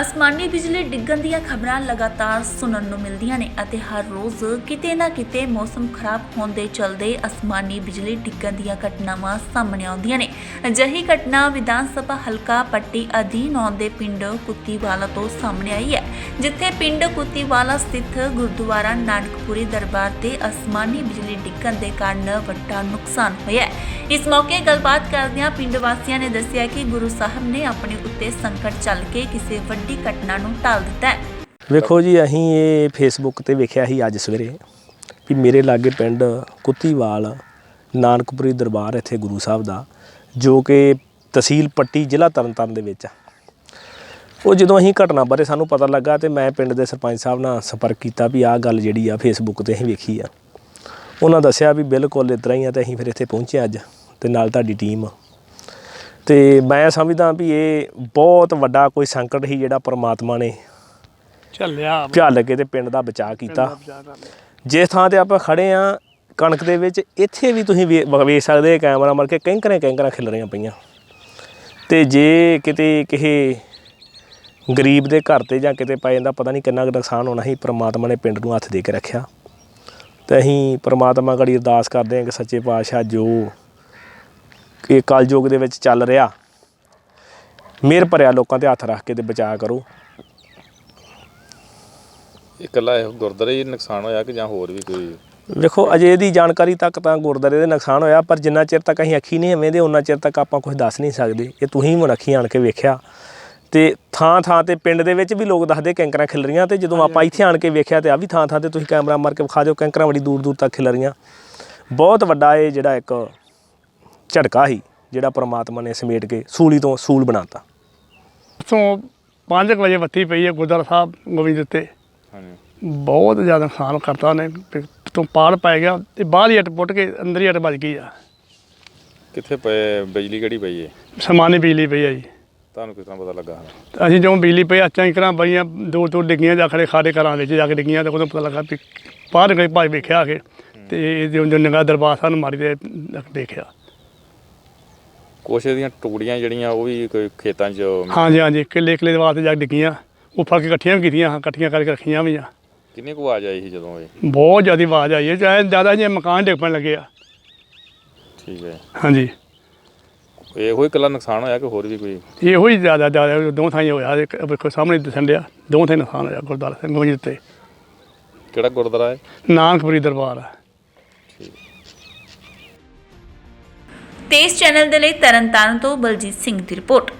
ਅਸਮਾਨੀ ਬਿਜਲੀ ਡਿੱਗਣ ਦੀਆਂ ਖਬਰਾਂ ਲਗਾਤਾਰ ਸੁਣਨ ਨੂੰ ਮਿਲਦੀਆਂ ਨੇ ਅਤੇ ਹਰ ਰੋਜ਼ ਕਿਤੇ ਨਾ ਕਿਤੇ ਮੌਸਮ ਖਰਾਬ ਹੋਣ ਦੇ ਚਲਦੇ ਅਸਮਾਨੀ ਬਿਜਲੀ ਡਿੱਗਣ ਦੀਆਂ ਘਟਨਾਵਾਂ ਸਾਹਮਣੇ ਆਉਂਦੀਆਂ ਨੇ। ਅਜਿਹੀ ਘਟਨਾ ਵਿਧਾਨ ਸਭਾ ਹਲਕਾ ਪੱਟੀ ਅਧੀਨ ਆਉਂਦੇ ਪਿੰਡ ਕੁੱਤੀਵਾਲਾ ਤੋਂ ਸਾਹਮਣੇ ਆਈ ਹੈ, ਜਿੱਥੇ ਪਿੰਡ ਕੁੱਤੀਵਾਲਾ ਸਥਿਤ ਗੁਰਦੁਆਰਾ ਨਾਨਕਪੁਰੀ ਦਰਬਾਰ ਤੇ ਅਸਮਾਨੀ ਬਿਜਲੀ ਡਿੱਗਣ ਦੇ ਕਾਰਨ ਵੱਡਾ ਨੁਕਸਾਨ ਹੋਇਆ ਹੈ। ਇਸ ਮੌਕੇ ਗੱਲਬਾਤ ਕਰਦਿਆਂ ਪਿੰਡ ਵਾਸੀਆਂ ਨੇ ਦੱਸਿਆ ਕਿ ਗੁਰੂ ਸਾਹਿਬ ਨੇ ਆਪਣੇ ਉੱਤੇ ਸੰਕਟ ਚੱਲ ਕੇ ਕਿਸੇ ਵੱਡੀ ਘਟਨਾ ਨੂੰ ਟਾਲ ਦਿੱਤਾ ਹੈ। ਵੇਖੋ ਜੀ, ਅਸੀਂ ਇਹ ਫੇਸਬੁੱਕ ਤੇ ਵੇਖਿਆ ਸੀ ਅੱਜ ਸਵੇਰੇ ਵੀ ਮੇਰੇ ਲਾਗੇ ਪਿੰਡ ਕੁੱਤੀਵਾਲ ਨਾਨਕਪੁਰੀ ਦਰਬਾਰ ਇੱਥੇ ਗੁਰੂ ਸਾਹਿਬ ਦਾ, ਜੋ ਕਿ ਤਹਿਸੀਲ ਪੱਟੀ ਜ਼ਿਲ੍ਹਾ ਤਰਨਤਾਰਨ ਦੇ ਵਿੱਚ ਆ। ਉਹ ਜਦੋਂ ਅਸੀਂ ਘਟਨਾ ਬਾਰੇ ਸਾਨੂੰ ਪਤਾ ਲੱਗਾ ਤੇ ਮੈਂ ਪਿੰਡ ਦੇ ਸਰਪੰਚ ਸਾਹਿਬ ਨਾਲ ਸੰਪਰਕ ਕੀਤਾ ਵੀ ਆਹ ਗੱਲ ਜਿਹੜੀ ਆ ਫੇਸਬੁੱਕ ਤੇ ਅਸੀਂ ਵੇਖੀ ਆ। ਉਹਨਾਂ ਦੱਸਿਆ ਵੀ ਬਿਲਕੁਲ ਇਸ ਹੀ ਆ ਤੇ ਅਸੀਂ ਫਿਰ ਇੱਥੇ ਪਹੁੰਚੇ ਅੱਜ ਤੇ ਨਾਲ ਤੁਹਾਡੀ ਟੀਮ ਤੇ ਮੈਂ ਸਮਝਦਾ ਵੀ ਇਹ ਬਹੁਤ ਵੱਡਾ ਕੋਈ ਸੰਕਟ ਸੀ ਜਿਹੜਾ ਪ੍ਰਮਾਤਮਾ ਨੇ ਝੱਲਿਆ। ਝੱਲ ਕੇ ਤੇ ਪਿੰਡ ਦਾ ਬਚਾਅ ਕੀਤਾ। ਜਿਸ ਥਾਂ ਤੇ ਆਪਾਂ ਖੜੇ ਆ ਕਣਕ ਦੇ ਵਿੱਚ ਇੱਥੇ ਵੀ ਤੁਸੀਂ ਵੇਖ ਸਕਦੇ ਹੋ ਕੈਮਰਾ ਮਾਰ ਕੇ ਕੈਂਕਰਾਂ ਕੈਂਕਰਾਂ ਖਿਲ ਰਹੀਆਂ ਪਈਆਂ। ਤੇ ਜੇ ਕਿਤੇ ਕਿਸੇ ਗਰੀਬ ਦੇ ਘਰ ਤੇ ਜਾਂ ਕਿਤੇ ਪੈ ਜਾਂਦਾ ਪਤਾ ਨਹੀਂ ਕਿੰਨਾ ਕੁ ਨੁਕਸਾਨ ਹੋਣਾ ਸੀ ਪ੍ਰਮਾਤਮਾ ਨੇ ਪਿੰਡ ਨੂੰ ਹੱਥ ਦੇ ਕੇ ਰੱਖਿਆ। ਤੇ ਅਸੀਂ ਪ੍ਰਮਾਤਮਾ ਗੜੀ ਅਰਦਾਸ ਕਰਦੇ ਹਾਂ ਕਿ ਸੱਚੇ ਪਾਤਸ਼ਾਹ ਜੋ ਇਹ ਕਲਯੁਗ ਦੇ ਵਿੱਚ ਚੱਲ ਰਿਹਾ। ਮਿਹਰ ਭਰਿਆ ਲੋਕਾਂ ਤੇ ਹੱਥ ਰੱਖ ਕੇ ਤੇ ਬਚਾਅ ਕਰੋ। ਇਹ ਇਕੱਲਾ ਇਹ ਗੁਰਦੁਆਰੇ ਹੀ ਨੁਕਸਾਨ ਹੋਇਆ ਕਿ ਜਾਂ ਹੋਰ ਵੀ ਕੋਈ? ਵੇਖੋ ਅਜੇ ਦੀ ਜਾਣਕਾਰੀ ਤੱਕ ਤਾਂ ਗੁਰਦਾਰੇ ਦੇ ਨੁਕਸਾਨ ਹੋਇਆ ਪਰ ਜਿੰਨਾ ਚਿਰ ਤੱਕ ਅਸੀਂ ਅੱਖੀ ਨਹੀਂ ਹਵੇਂਦੇ ਉਹਨਾਂ ਚਿਰ ਤੱਕ ਆਪਾਂ ਕੁਝ ਦੱਸ ਨਹੀਂ ਸਕਦੇ। ਇਹ ਤੁਸੀਂ ਹੁਣ ਅੱਖੀ ਆਣ ਕੇ ਵੇਖਿਆ। ਤੇ ਥਾਂ ਥਾਂ ਤੇ ਪਿੰਡ ਦੇ ਵਿੱਚ ਵੀ ਲੋਕ ਦੱਸਦੇ ਕੈਂਕਰਾਂ ਖਿਲ ਰਹੀਆਂ ਤੇ ਜਦੋਂ ਆਪਾਂ ਇੱਥੇ ਆਣ ਕੇ ਵੇਖਿਆ ਤੇ ਆ ਵੀ ਥਾਂ ਥਾਂ ਤੇ ਤੁਸੀਂ ਕੈਮਰਾ ਮਾਰ ਕੇ ਵਿਖਾ ਦਿਓ ਕੈਂਕਰਾਂ ਬੜੀ ਦੂਰ ਦੂਰ ਤੱਕ ਖਿਲ ਰਹੀਆਂ। ਬਹੁਤ ਵੱਡਾ ਇਹ ਜਿਹੜਾ ਇੱਕ ਝਟਕਾ ਸੀ ਜਿਹੜਾ ਪ੍ਰਮਾਤਮਾ ਨੇ ਸਮੇਟ ਕੇ ਸੂਲੀ ਤੋਂ ਸੂਲ ਬਣਾਤਾ। ਤੋਂ 5 ਵਜੇ ਬੱਤੀ ਪਈ ਹੈ ਗੁਰਦੁਆਰਾ ਸਾਹਿਬ ਗੋਬਿੰਦ ਉੱਤੇ। ਹਾਂਜੀ। ਬਹੁਤ ਜ਼ਿਆਦਾ ਨੁਕਸਾਨ ਕਰਤਾ ਵੀ ਤੋਂ ਪਾੜ ਪੈ ਗਿਆ ਤੇ ਬਾਹਰ ਹੀ ਅੱਟ ਪੁੱਟ ਕੇ ਅੰਦਰ ਹੀ ਅੱਟ ਵੱਜ ਗਈ ਆ। ਕਿੱਥੇ ਪਏ ਬਿਜਲੀ ਕਿਹੜੀ ਪਈ ਹੈ ਸਮਾਨੀ ਬਿਜਲੀ ਪਈ ਆ ਜੀ। ਤੁਹਾਨੂੰ ਕਿਸ ਤਰ੍ਹਾਂ ਪਤਾ ਲੱਗਾ ਅਸੀਂ ਜਦੋਂ ਬਿਜਲੀ ਪਈ ਅੱਛਾ ਇਕਰਾਂ ਬਈਆਂ ਦੋ ਦੋ ਡਿੱਗੀਆਂ ਜਾ ਖੜੇ ਖਾੜੇ ਘਰਾਂ ਵਿੱਚ ਜਾ ਕੇ ਡਿੱਗੀਆਂ ਤੇ ਉਦੋਂ ਪਤਾ ਲੱਗਾ ਵੀ ਬਾਹਰ ਗਏ ਭਾਈ ਵੇਖਿਆ ਆ ਕੇ ਤੇ ਜੋ ਜੋ ਨਿਗਾਹ ਦਰਬਾਰ ਸਾਹਿਬ ਨੂੰ ਮਾਰੀ ਤੇ ਦੇਖਿਆ। ਕੁਛ ਇਹਦੀਆਂ ਟੁਕੜੀਆਂ ਜਿਹੜੀਆਂ ਉਹ ਵੀ ਕੋਈ ਖੇਤਾਂ 'ਚ ਹਾਂਜੀ ਹਾਂਜੀ ਕਿੱਲੇ ਕਿੱਲੇ ਦੇ ਵਾਸਤੇ ਜਾ ਕੇ ਡਿੱਗੀਆਂ। ਉਹ ਫੜ ਕੇ ਇਕੱਠੀਆਂ ਵੀ ਕੀਤੀਆਂ ਹਾਂ ਇਕੱਠੀਆਂ ਕਰਕੇ ਰੱਖੀਆਂ ਵੀ ਆ। ਕਿੰਨੀ ਕੁ ਆਵਾਜ਼ ਆਈ ਸੀ ਜਦੋਂ ਇਹ? ਬਹੁਤ ਜ਼ਿਆਦਾ ਆਵਾਜ਼ ਆਈ ਹੈ ਚਾਹੇ ਜ਼ਿਆਦਾ ਜੇ ਮਕਾਨ ਡਿੱਗ ਪੈਣ ਲੱਗੇ ਆ। ਠੀਕ ਹੈ। ਹਾਂਜੀ। ਇਹੋ ਹੀ ਇਕੱਲਾ ਨੁਕਸਾਨ ਹੋਇਆ ਕਿ ਹੋਰ ਵੀ ਕੋਈ? ਇਹੋ ਹੀ ਜ਼ਿਆਦਾ ਜ਼ਿਆਦਾ ਦੋ ਥਾਈਂ ਹੋਇਆ ਇੱਕ ਵੇਖੋ ਸਾਹਮਣੇ ਦਿਸਣ ਡਿਆ ਦੋ ਥਾਈਂ ਨੁਕਸਾਨ ਹੋਇਆ ਗੁਰਦੁਆਰਾ ਸਿੰਘ ਗੋਬਿੰਦ ਤੇ ਕਿਹੜਾ ਗੁਰਦੁਆਰਾ ਹੈ? ਨਾਨਕਪੁਰੀ ਦਰਬਾਰ। ਆ ਤੇਜ਼ ਚੈਨਲ ਦੇ ਲਈ ਤਰਨਤਾਰਨ ਤੋਂ ਬਲਜੀਤ ਸਿੰਘ ਦੀ ਰਿਪੋਰਟ।